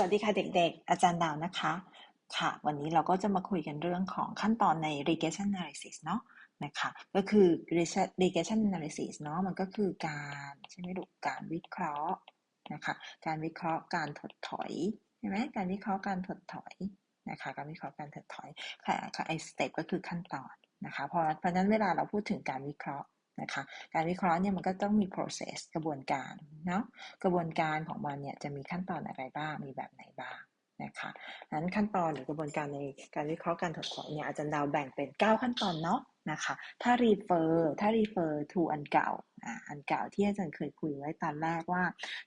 วัสดีค่ะเด็กๆ อาจารย์ดาวนะคะ ค่ะ วันนี้เราก็จะมาคุยกันเรื่องของขั้นตอนใน regression analysis เนาะนะคะ ก็คือ regression analysis เนาะมันก็คือการใช่ไหมลูกการวิเคราะห์นะคะการวิเคราะห์การถดถอยใช่ไหมการวิเคราะห์การถดถอยนะคะการวิเคราะห์การถดถอยค่ะไอสเต็ปก็คือขั้นตอนนะคะเพราะเพราะนั้นเวลาเราพูดถึงการวิเคราะห์ นะคะการวิเคราะห์เนี่ยมันก็ต้องมี process กระบวนการเนาะกระบวนการของมันเนี่ยจะมีขั้นตอนอะไรบ้างมีแบบไหนบ้างนะคะนั้นขั้นตอนหรือกระบวนการในการวิเคราะห์การถดถอยเนี่ยอาจารย์ดาวแบ่งเป็น 9 ขั้นตอนเนาะนะคะถ้า refer ถ้า refer to อันเก่าอ่าอันเก่าที่อาจารย์เคยคุยไว้ตอนแรกว่า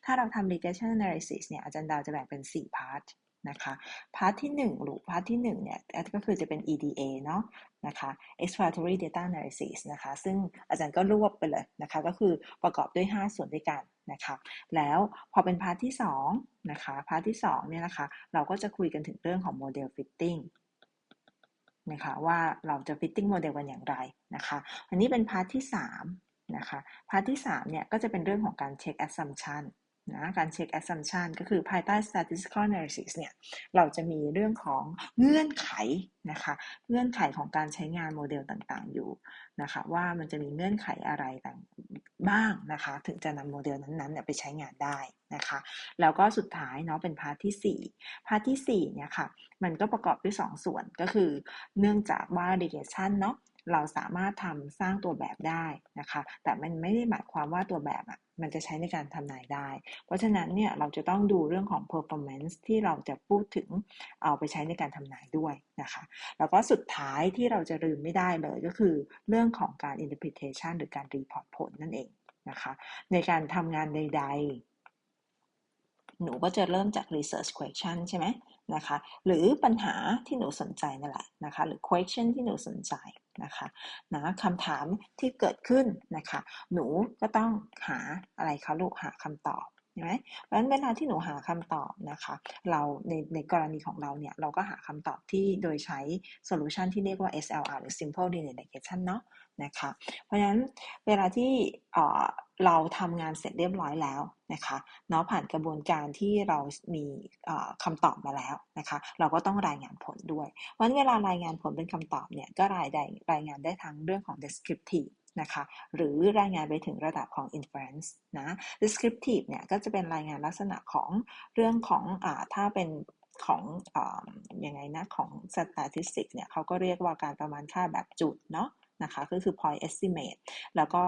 ถ้าเราทำ regression analysis เนี่ยอาจารย์ดาวจะแบ่งเป็น 4 part นะคะพาร์ทที่1หรือพาร์ทที่1เนี่ยก็คือจะเป็น EDA เนาะนะคะ exploratory data analysis นะคะซึ่งอาจารย์ก็รวบไปเลยนะคะก็คือประกอบด้วย 5 ส่วนด้วยกันนะคะแล้วพอเป็นพาร์ทที่2นะคะพาร์ทที่2เนี่ยนะคะเราก็จะคุยกันถึงเรื่องของ model fitting นะคะว่าเราจะ fitting model กันอย่างไรนะคะอันนี้เป็นพาร์ทที่3นะคะพาร์ทที่3เนี่ยก็จะเป็นเรื่องของการเช็ค assumption นะการเช็ค assumption ก็คือภายใต้ statistical analysis เนี่ย เราจะมีเรื่องของเงื่อนไขนะคะ เงื่อนไขของการใช้งานโมเดลต่างๆอยู่นะคะ ว่ามันจะมีเงื่อนไขอะไรต่างบ้างนะคะ ถึงจะนำโมเดลนั้นๆไปใช้งานได้นะคะ แล้วก็สุดท้ายเนาะเป็นพาร์ทที่ 4 พาร์ทที่4เนี่ยค่ะ มันก็ประกอบด้วย 2 ส่วนก็คือ เนื่องจากว่า regression เนาะเราสามารถทำสร้างตัวแบบได้นะคะ แต่มันไม่ได้หมายความว่าตัวแบบอะ มันจะใช้ในการทำนายได้ เพราะฉะนั้นเนี่ยเราจะต้องดูเรื่องของ performance ที่เราจะพูดถึงเอาไปใช้ในการทำนายด้วยนะคะ แล้วก็สุดท้ายที่เราจะลืมไม่ได้เลยก็คือเรื่องของการ interpretation หรือการ report ผลนั่นเองนะคะ ในการทำงานใด ๆหนูก็จะเริ่มจาก research question ใช่ไหมนะคะ หรือปัญหาที่หนูสนใจนั่นแหละนะคะ หรือ question ที่หนูสนใจนะคะนะคำถามที่เกิดขึ้นนะคะ หนูก็ต้องหาอะไรคะลูกหาคำตอบ ช่ไหมเพราะฉะนั้นเวลาที่หนูหาคำตอบนะคะ เราในในกรณีของเราเนี่ย เราก็หาคำตอบที่โดยใช้โซลูชันที่เรียกว่า SLR หรือ Simple Linear Regression เนาะนะคะ เพราะฉะนั้นเวลาที่เราทำงานเสร็จเรียบร้อยแล้วนะคะเนาะผ่านกระบวนการที่เรามีคำตอบมาแล้วนะคะ เราก็ต้องรายงานผลด้วยวันเวลารายงานผลเป็นคำตอบเนี่ยก็รายได้รายงานได้ทั้งเรื่องของ descriptive นะคะหรือรายงานไปถึงระดับของ inference นะ descriptive เนี่ยก็จะเป็นรายงานลักษณะของเรื่องของอถ้าเป็นของอยังไงนะของ statistics เนี่ยเขาก็เรียกว่าการประมาณค่าแบบจุดเนาะนะคะก็คือ point estimate แล้วก็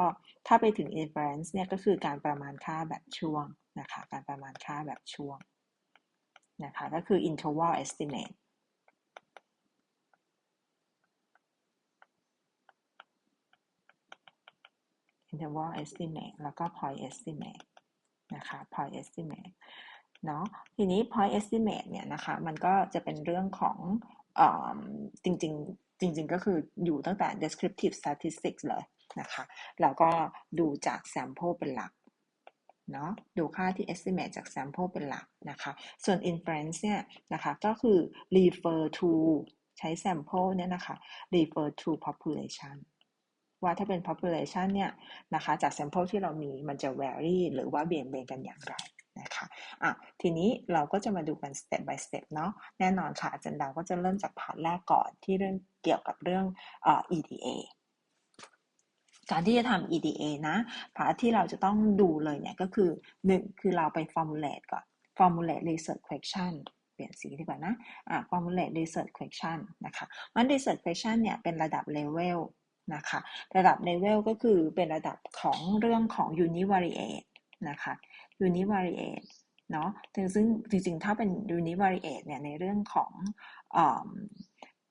ถ้าไปถึง inference เนี่ยก็คือการประมาณค่าแบบช่วงนะคะการประมาณค่าแบบช่วงนะคะก็คือ interval estimate interval estimate แล้วก็ point estimate นะคะ point estimate เนาะทีนี้ point estimate เนี่ยนะคะมันก็จะเป็นเรื่องของอจริงๆ จริง ๆ ก็คืออยู่ตั้งแต่ descriptive statistics เลยนะคะแล้วก็ดูจาก sample เป็นหลักเนาะดูค่าที่ estimate จาก sample เป็นหลักนะคะ ส่วน inference เนี่ยนะคะก็คือ refer to ใช้ sample เนี่ยนะคะ refer to population ว่าถ้าเป็น population เนี่ยนะคะจาก sample ที่เรามีมันจะ vary หรือว่าเบี่ยงเบนกันอย่างไรนะคะอะทีนี้เราก็จะมาดูกัน step by step เนาะแน่นอนค่ะอาจารย์ดาวก็จะเริ่มจากพาร์ทแรกก่อนที่เรื่องเกี่ยวกับเรื่องอ EDA การที่จะทำ EDA นะพาร์ทที่เราจะต้องดูเลยเนี่ยก็คือ 1 คือเราไป formulate ก่อน formulate research question เปลี่ยนสีดีกว่านะอ่า formulate research question นะคะมัน research question เนี่ยเป็นระดับ level นะคะ ระดับเลเวลก็คือเป็นระดับของเรื่องของ univariate นะคะ univariate เนาะซึ่งจริงๆ ถ้าเป็น univariate เนี่ยในเรื่องของ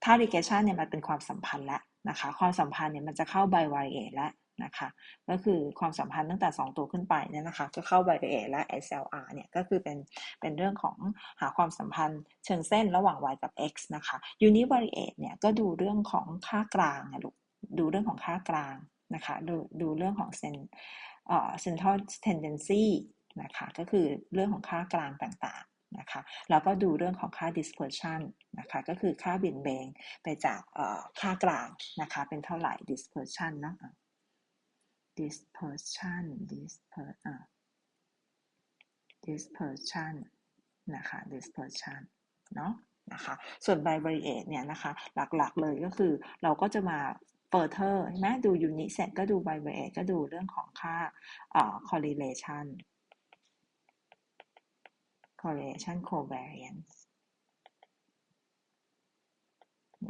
ถ้า regression เนี่ยมันเป็นความสัมพันธ์แล้วนะคะ ความสัมพันธ์เนี่ยมันจะเข้า bivariate แล้วนะคะก็คือความสัมพันธ์ตั้งแต่ 2 ตัวขึ้นไปเนี่ยนะคะก็เข้า bivariate และ SLR เนี่ยก็คือเป็นเป็นเรื่องของหาความสัมพันธ์เชิงเส้นระหว่าง y กับ x นะคะ univariate เนี่ยก็ดูเรื่องของค่ากลางนะลูก ดูเรื่องของค่ากลางนะคะดูดูเรื่องของเซนเอ่อ central tendency นะคะก็คือเรื่องของค่ากลางต่างๆนะคะแล้วก็ดูเรื่องของค่า dispersion นะคะก็คือค่าเบี่ยงเบนไปจากค่ากลางนะคะเป็นเท่าไหร่ dispersion นะ dispersion disper dispersion นะคะ dispersion เนาะนะคะส่วน bivariate เนี่ยนะคะหลักๆเลยก็คือเราก็จะมา further ใช่ไหมดู unit เสร็จก็ดู bivariate ก็ดูเรื่องของค่า correlation correlation covariance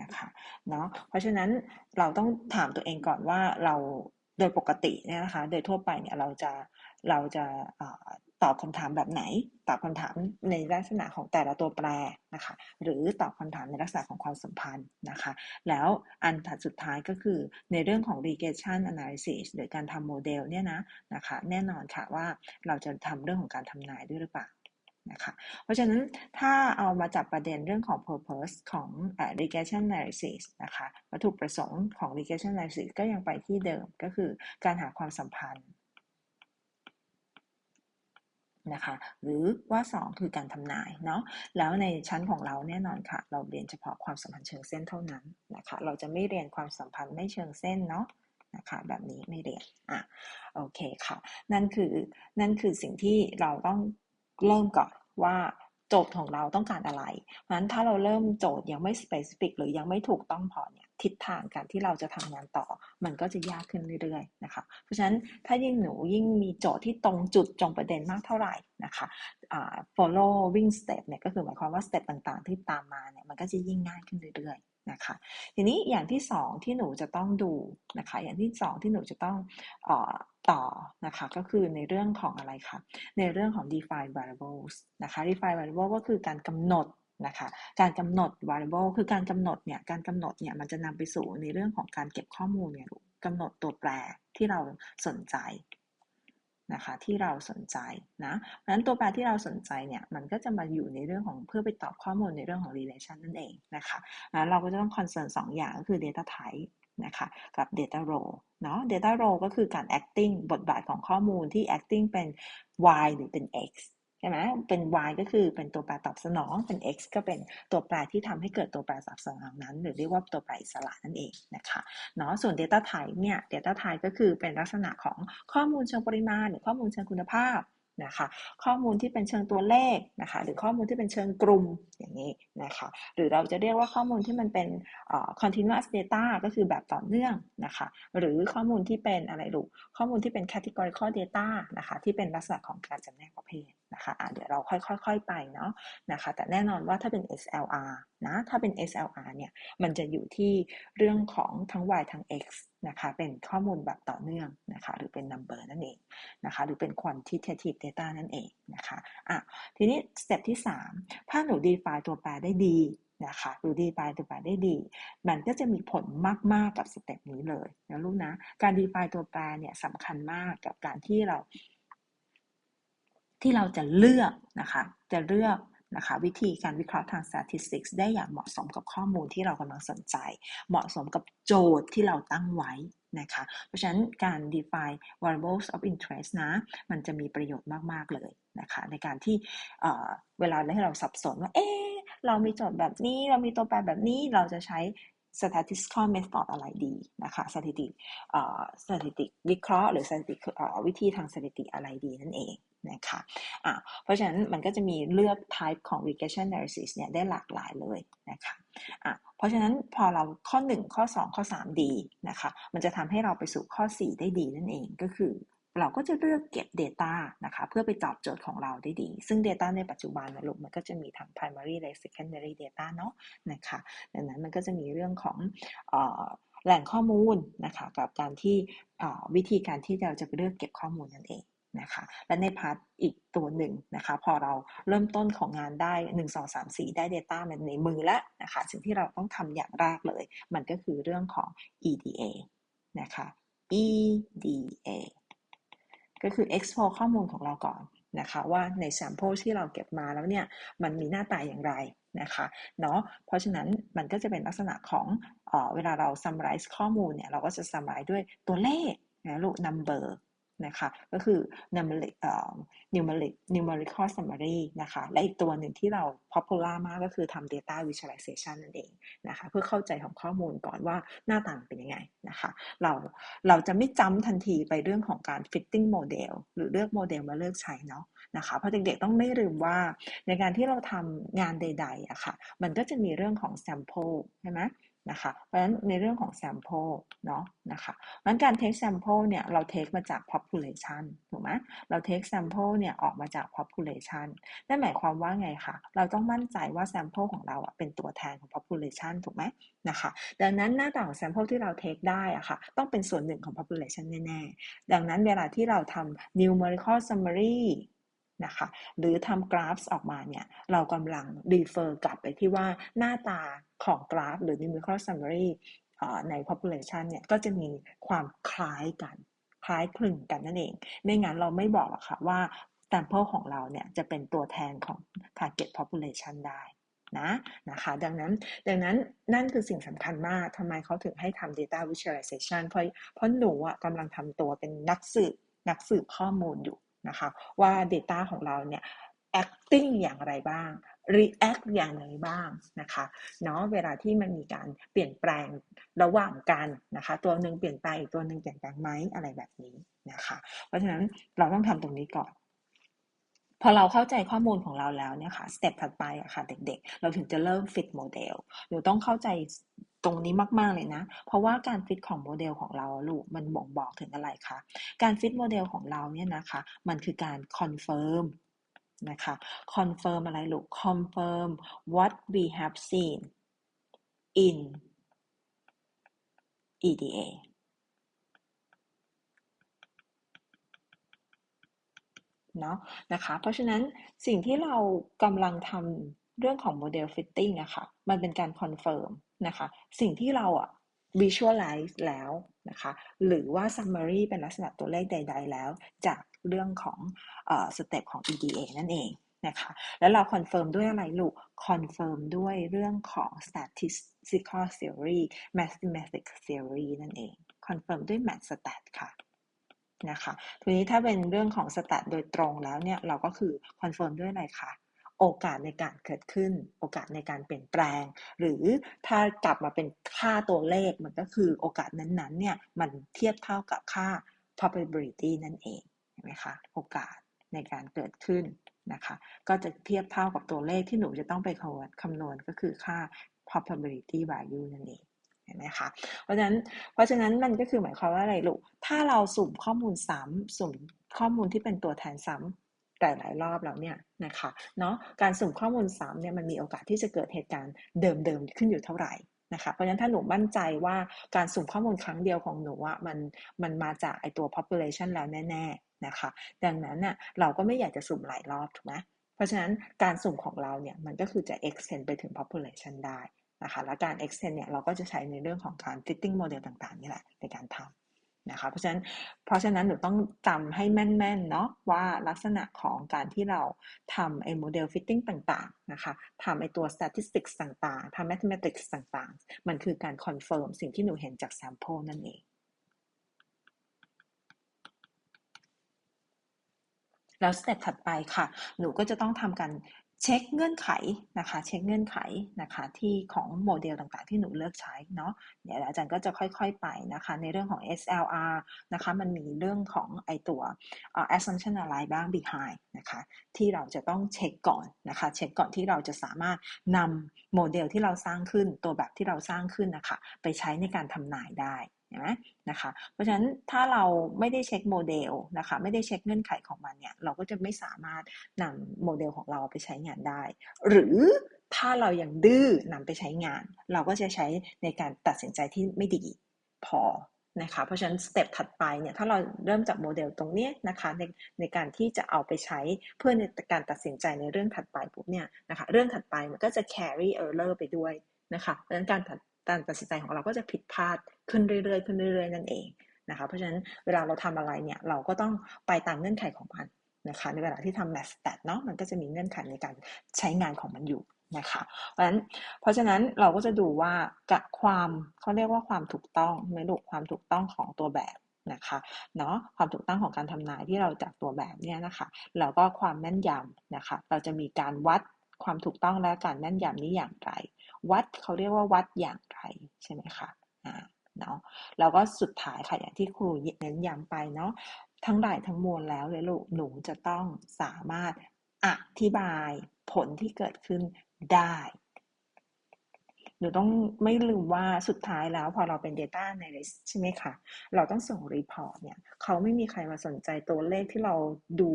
นะคะเนาะเพราะฉะนั้นเราต้องถามตัวเองก่อนว่าเรา โดยปกติเนี่ยนะคะ โดยทั่วไปเนี่ยเราจะเราจะตอบคำถามแบบไหน ตอบคำถามในลักษณะของแต่ละตัวแปรนะคะ หรือตอบคำถามในลักษณะของความสัมพันธ์นะคะ แล้วอันถัดสุดท้ายก็คือในเรื่องของ regression analysis หรือการทำโมเดลเนี่ยนะนะคะ แน่นอนค่ะว่าเราจะทำเรื่องของการทำนายด้วยหรือเปล่า นะคะเพราะฉะนั้นถ้าเอามาจับประเด็นเรื่องของ purpose ของ regression analysis นะคะวัตถุประสงค์ของ regression analysis ก็ยังไปที่เดิมก็คือการหาความสัมพันธ์นะคะหรือว่า 2 คือการทำนายเนาะแล้วในชั้นของเราแน่นอนค่ะ เราเรียนเฉพาะความสัมพันธ์เชิงเส้นเท่านั้นนะคะเราจะไม่เรียนความสัมพันธ์ไม่เชิงเส้นเนาะนะคะแบบนี้ไม่เรียนอะโอเคค่ะ นั่นคือนั่นคือสิ่งที่เราต้อง เริ่มก่อนว่าโจทย์ของเราต้องการอะไรเพราะฉะนั้นถ้าเราเริ่มโจทย์ยังไม่สเปซิฟิกหรือยังไม่ถูกต้องพอเนี่ยทิศทางการที่เราจะทำงานต่อ มันก็จะยากขึ้นเรื่อยๆนะคะ เพราะฉะนั้นถ้ายิ่งหนูยิ่งมีโจทย์ที่ตรงจุดตรงประเด็นมากเท่าไหร่นะคะ following step เนี่ยก็คือหมายความว่า step ต่างๆ ที่ตามมาเนี่ยมันก็จะยิ่งง่ายขึ้นเรื่อยๆนะคะทีนี้อย่างที่สองที่หนูจะต้องดูนะคะอย่างที่สองที่หนูจะต้องอ ต่อนะคะก็คือในเรื่องของอะไรคะในเรื่องของ define variables นะคะ define variable ก็คือการกำหนดนะคะการกำหนด variable คือการกำหนดเนี่ยการกำหนดเนี่ยมันจะนำไปสู่ในเรื่องของการเก็บข้อมูลเนี่ยกำหนดตัวแปรที่เราสนใจนะคะที่เราสนใจนะเพราะฉะนั้นตัวแปรที่เราสนใจเนี่ยมันก็จะมาอยู่ในเรื่องของเพื่อไปตอบข้อมูลในเรื่องของ relation นั่นเองนะคะแล้วเราก็จะต้อง concern 2 อย่างก็คือ data type นะคะกับ data row เนาะ data row ก็คือการ acting บทบาทของข้อมูลที่ acting เป็น y หรือเป็น x ใช่ไหมเป็น y ก็คือเป็นตัวแปรตอบสนอง เป็น x ก็เป็นตัวแปรที่ทำให้เกิดตัวแปรตอบสนองนั้น หรือเรียกว่าตัวแปรอิสระนั่นเองนะคะเนาะส่วน data type เนี่ย data type ก็คือเป็นลักษณะของข้อมูลเชิงปริมาณ หรือข้อมูลเชิงคุณภาพ นะคะ ข้อมูลที่เป็นเชิงตัวเลขนะคะ หรือข้อมูลที่เป็นเชิงกลุ่มอย่างนี้นะคะ หรือเราจะเรียกว่าข้อมูลที่มันเป็น continuous data ก็คือแบบต่อเนื่องนะคะ หรือข้อมูลที่เป็นอะไรลูกข้อมูลที่เป็น categorical data นะคะ ที่เป็นลักษณะของการจำแนกประเภท นะคะะเดี๋ยวเราค่อยๆไปเนาะนะคะ แต่แน่นอนว่าถ้าเป็น SLR นะ ถ้าเป็น SLR เนี่ย มันจะอยู่ที่เรื่องของทั้ง y ทั้ง x นะคะ เป็นข้อมูลแบบต่อเนื่องนะคะ หรือเป็น number นั่นเองนะคะ หรือเป็น quantitative data นั่นเองนะคะอะทีนี้สเต็ปที่ 3 ถ้าหนู define ตัวแปรได้ดีนะคะหรือ define ตัวแปรได้ดี มันก็จะมีผลมาก ๆ กับสเต็ปนี้เลยนะลูกนะ การ define ตัวแปรเนี่ยสำคัญมากกับการที่เรา ที่เราจะเลือกนะคะจะเลือกนะคะวิธีการวิเคราะห์ทาง statistics ได้อย่างเหมาะสมกับข้อมูลที่เรากำลังสนใจ เหมาะสมกับโจทย์ที่เราตั้งไว้นะคะ เพราะฉะนั้นการ define variables of interest นะ มันจะมีประโยชน์มาก ๆ เลยนะคะ ในการที่เวลาที่เราสับสนว่า เอ๊เรามีโจทย์แบบนี้ เรามีตัวแปรแบบนี้ เราจะใช้ statistical method อะไรดีนะคะสถิติสถิติวิเคราะห์ หรือสถิติวิธีทางสถิติอะไรดีนั่นเอง นะคะะเพราะฉะนั้นมันก็จะมีเลือก type ของ regression analysis เนี่ยได้หลากหลายเลยนะคะะเพราะฉะนั้นพอเราข้อ 1 ข้อ 2 ข้อ 3 ดีนะคะ มันจะทำให้เราไปสู่ข้อ 4 ได้ดีนั่นเองก็คือเราก็จะเลือกเก็บ Data นะคะเพื่อไปตอบโจทย์ของเราได้ดี ซึ่ง Data ในปัจจุบันนะลูกมันก็จะมีทั้ง primary และ secondary data เนาะนะคะดังนั้นมันก็จะมีเรื่องของแหล่งข้อมูลนะคะกับการที่วิธีการที่เราจะเลือกเก็บข้อมูลนั่นเอง นะคะ และในพาร์ทอีกตัวหนึ่งนะคะ พอเราเริ่มต้นของงานได้ 1 2 3 4 ได้ Data มันในมือแล้วนะคะ สิ่งที่เราต้องทำอย่างแรกเลย มันก็คือเรื่องของ EDA นะคะ EDA ก็คือ export ข้อมูลของเราก่อนนะคะ ว่าใน sample ที่เราเก็บมาแล้วเนี่ยมันมีหน้าตาอย่างไรนะคะเนาะเพราะฉะนั้นมันก็จะเป็นลักษณะของเอเวลาเรา summarize ข้อมูลเนี่ยเราก็จะ summarize ด้วยตัวเลขนะลูก number นะคะ ก็คือ numeric เอ่อ numeric numerical summary นะคะ และอีกตัวหนึ่งที่เรา popular มากก็คือทำ data visualization นั่นเองนะคะ เพื่อเข้าใจของข้อมูลก่อนว่าหน้าต่างเป็นยังไงนะคะ เราเราจะไม่จำทันทีไปเรื่องของการ fitting model หรือเลือกโมเดลมาเลือกใช้เนาะนะคะเพราะเด็กๆต้องไม่ลืมว่าในการที่เราทำงานใดๆอะค่ะ มันก็จะมีเรื่องของ sample ใช่ไหม นะคะ เพราะฉะนั้นในเรื่องของ sample เนาะนะคะงั้นการ take sample เนี่ยเรา take มาจาก population ถูกไหมเรา take sample เนี่ยออกมาจาก population นั่นหมายความว่าไงคะ เราต้องมั่นใจว่า sample ของเราอะเป็นตัวแทนของ population ถูกไหมนะคะ ดังนั้นหน้าตาของ sample ที่เรา take ได้อะค่ะ ต้องเป็นส่วนหนึ่งของ population แน่ๆ ดังนั้นเวลาที่เราทำ numerical summary นะคะหรือทำกราฟออกมาเนี่ย เรากำลัง refer กลับไปที่ว่าหน้าตา ของกราฟ หรือ numerical summary ใน population เนี่ยก็จะมีความคล้ายกัน คล้ายคลึงกันนั่นเอง ไม่งั้นเราไม่บอกหรอกค่ะว่า sample ของเราเนี่ยจะเป็นตัวแทนของ target population ได้นะนะคะดังนั้นดังนั้นนั่นคือสิ่งสำคัญมากทำไมเขาถึงให้ทำ data visualization เพราะเพราะหนูอะกำลังทำตัวเป็นนักสืบนักสืบข้อมูลอยู่นะคะว่า Data ของเราเนี่ย acting อย่างไรบ้าง react อย่างไรบ้างนะคะเนาะเวลาที่มันมีการเปลี่ยนแปลงระหว่างกันนะคะ ตัวหนึ่งเปลี่ยนไปอีกตัวหนึ่งเปลี่ยนแปลงไหมอะไรแบบนี้นะคะ เพราะฉะนั้นเราต้องทำตรงนี้ก่อน พอเราเข้าใจข้อมูลของเราแล้วเนี่ยค่ะสเต็ปถัดไปอะค่ะเด็กๆ เราถึงจะเริ่มฟิตโมเดลหนูต้องเข้าใจตรงนี้มาก ๆ เลยนะ เพราะว่าการฟิตของโมเดลของเราลูกมันบ่งบอกถึงอะไรคะ การฟิตโมเดลของเราเนี่ยนะคะ มันคือการคอนเฟิร์ม นะคะคอนเฟิร์มอะไรลูกคอนเฟิร์ม what we have seen in EDA เนาะนะคะ เพราะฉะนั้นสิ่งที่เรากำลังทำเรื่องของโมเดลฟิตติ้งอะคะ่ะ มันเป็นการคอนเฟิร์มนะคะ สิ่งที่เราอะ visualize แล้วนะคะ หรือว่า summary เป็นลักษณะตัวเลขใด ๆ แล้ว จาก เรื่องของสเต็ปของ EDA นั่นเองนะคะแล้วเราคอนเฟิร์มด้วยอะไรลูกคอนเฟิร์มด้วยเรื่องของ statistical theory mathematics theory นั่นเองคอนเฟิร์มด้วย math stat ค่ะนะคะทีนี้ถ้าเป็นเรื่องของ stat โดยตรงแล้วเนี่ยเราก็คือคอนเฟิร์มด้วยอะไรคะโอกาสในการเกิดขึ้น โอกาสในการเปลี่ยนแปลง หรือถ้ากลับมาเป็นค่าตัวเลขมันก็คือโอกาสนั้นๆเนี่ยมันเทียบเท่ากับค่า probability นั่นเอง ไหมคะโอกาสในการเกิดขึ้นนะคะก็จะเทียบเท่ากับตัวเลขที่หนูจะต้องไปคำนวณก็คือค่า probability value นั่นเองเห็นไหมคะเพราะฉะนั้นเพราะฉะนั้นมันก็คือหมายความว่าอะไรลูกถ้าเราสุ่มข้อมูลซ้ำสุ่มข้อมูลที่เป็นตัวแทนซ้ำแต่หลายรอบแล้วเนี่ยนะคะเนาะการสุ่มข้อมูลซ้ำเนี่ยมันมีโอกาสที่จะเกิดเหตุการณ์เดิมๆขึ้นอยู่เท่าไหร่นะคะเพราะฉะนั้นถ้าหนูมั่นใจว่าการสุ่มข้อมูลครั้งเดียวของหนูอะมันมันมาจากไอตัว population แล้วแน่ๆ นะคะ ดังนั้นน่ะเราก็ไม่อยากจะสุ่มหลายรอบถูกไหมเพราะฉะนั้นการสุ่มของเราเนี่ยมันก็คือจะ extend ไปถึง population ได้นะคะและการ extend เนี่ยเราก็จะใช้ในเรื่องของการ fitting model ต่างๆนี่แหละในการทำนะคะเพราะฉะนั้นเพราะฉะนั้นหนูต้องจำให้แม่นๆเนาะว่าลักษณะของการที่เราทำไอ้โมเดลฟิตติ้งต่างๆนะคะทำไอ้ตัว statistics ต่างๆทำ mathematics ต่างๆ มันคือการคอนเฟิร์มสิ่งที่หนูเห็นจาก sample นั่นเอง แล้วสเต็ปถัดไปค่ะ หนูก็จะต้องทำการเช็คเงื่อนไขนะคะ เช็คเงื่อนไขนะคะที่ของโมเดลต่างๆ ที่หนูเลือกใช้เนาะเดี๋ยวอาจารย์ก็จะค่อยๆไปนะคะ ในเรื่องของ SLR นะคะ มันมีเรื่องของไอตัว assumption อะไรบ้าง behind นะคะ ที่เราจะต้องเช็คก่อนนะคะ เช็คก่อนที่เราจะสามารถนำโมเดลที่เราสร้างขึ้นตัวแบบที่เราสร้างขึ้นนะคะ ไปใช้ในการทำนายได้ นะนะคะ เพราะฉะนั้นถ้าเราไม่ได้เช็คโมเดลนะคะ ไม่ได้เช็คเงื่อนไขของมันเนี่ยเราก็จะไม่สามารถนำโมเดลของเราไปใช้งานได้ หรือถ้าเรายังดื้อนำไปใช้งาน เราก็จะใช้ในการตัดสินใจที่ไม่ดีพอนะคะเพราะฉะนั้นสเต็ปถัดไปเนี่ยถ้าเราเริ่มจากโมเดลตรงนี้นะคะในในการที่จะเอาไปใช้เพื่อในการตัดสินใจในเรื่องถัดไปปุ๊บเนี่ยนะคะเรื่องถัดไปมันก็จะ carry error ไปด้วยนะคะเพราะฉะนั้นการ การตัดสินใจของเราก็จะผิดพลาดขึ้นเรื่อยๆขึ้นเรื่อยๆนั่นเองนะคะเพราะฉะนั้นเวลาเราทำอะไรเนี่ยเราก็ต้องไปตามเงื่อนไขของมันนะคะในเวลาที่ทำ math stat เนาะมันก็จะมีเงื่อนไขในการใช้งานของมันอยู่นะคะเพราะฉะนั้นเพราะฉะนั้นเราก็จะดูว่ากับความเขาเรียกว่าความถูกต้องในลูกความถูกต้องของตัวแบบนะคะเนาะความถูกต้องของการทำนายที่เราจากตัวแบบเนี้ยนะคะแล้วก็ความแม่นยำนะคะเราจะมีการวัดความถูกต้องและการแม่นยำนี้อย่างไร วัดเขาเรียกว่าวัดอย่างไรใช่ไหมคะอ่าเนาะแล้วก็สุดท้ายค่ะอย่างที่ครูเน้นย้ำไปเนาะทั้งหลายทั้งมวลแล้วเลยลูกหนูจะต้องสามารถอธิบายผลที่เกิดขึ้นได้ หนูต้องไม่ลืมว่าสุดท้ายแล้วพอเราเป็น Data Analyst ใช่ไหมคะ เราต้องส่งรีพอร์ตเนี่ยเขาไม่มีใครมาสนใจตัวเลขที่เราดู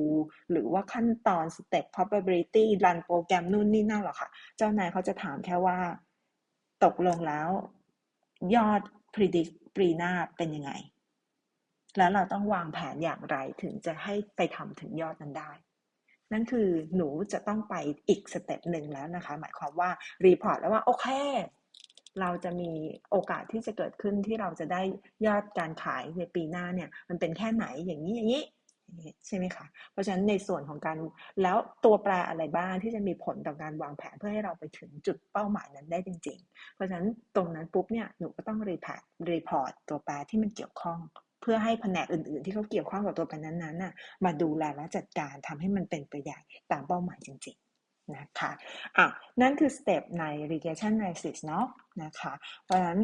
หรือว่าขั้นตอน step probability รันโปรแกรมนู่นนี่นั่นหรอกค่ะ เจ้านายเขาจะถามแค่ว่า ตกลงแล้ว ยอด predict ปีหน้าเป็นยังไง แล้วเราต้องวางแผนอย่างไรถึงจะให้ไปทำถึงยอดนั้นได้นั่นคือหนูจะต้องไปอีกสเต็ปหนึ่งแล้วนะคะ หมายความว่ารีพอร์ตแล้วว่า โอเค เราจะมีโอกาสที่จะเกิดขึ้นที่เราจะได้ยอดการขายในปีหน้าเนี่ย มันเป็นแค่ไหนอย่างนี้อย่างนี้ใช่ไหมคะ เพราะฉะนั้นในส่วนของการแล้วตัวแปรอะไรบ้างที่จะมีผลต่อการวางแผนเพื่อให้เราไปถึงจุดเป้าหมายนั้นได้จริง ๆ เพราะฉะนั้นตรงนั้นปุ๊บเนี่ยหนูก็ต้องรีพอร์ตรีพอร์ตตัวแปรที่มันเกี่ยวข้อง เพื่อให้แผนกอื่น ๆ ที่เขาเกี่ยวข้องกับตัวแปรนั้นๆน่ะมาดูแลและจัดการทำให้มันเป็นไปอย่างตามเป้าหมายจริง ๆ นะคะอะนั่นคือสเต็ปใน regression analysis เนาะนะคะ เพราะฉะนั้น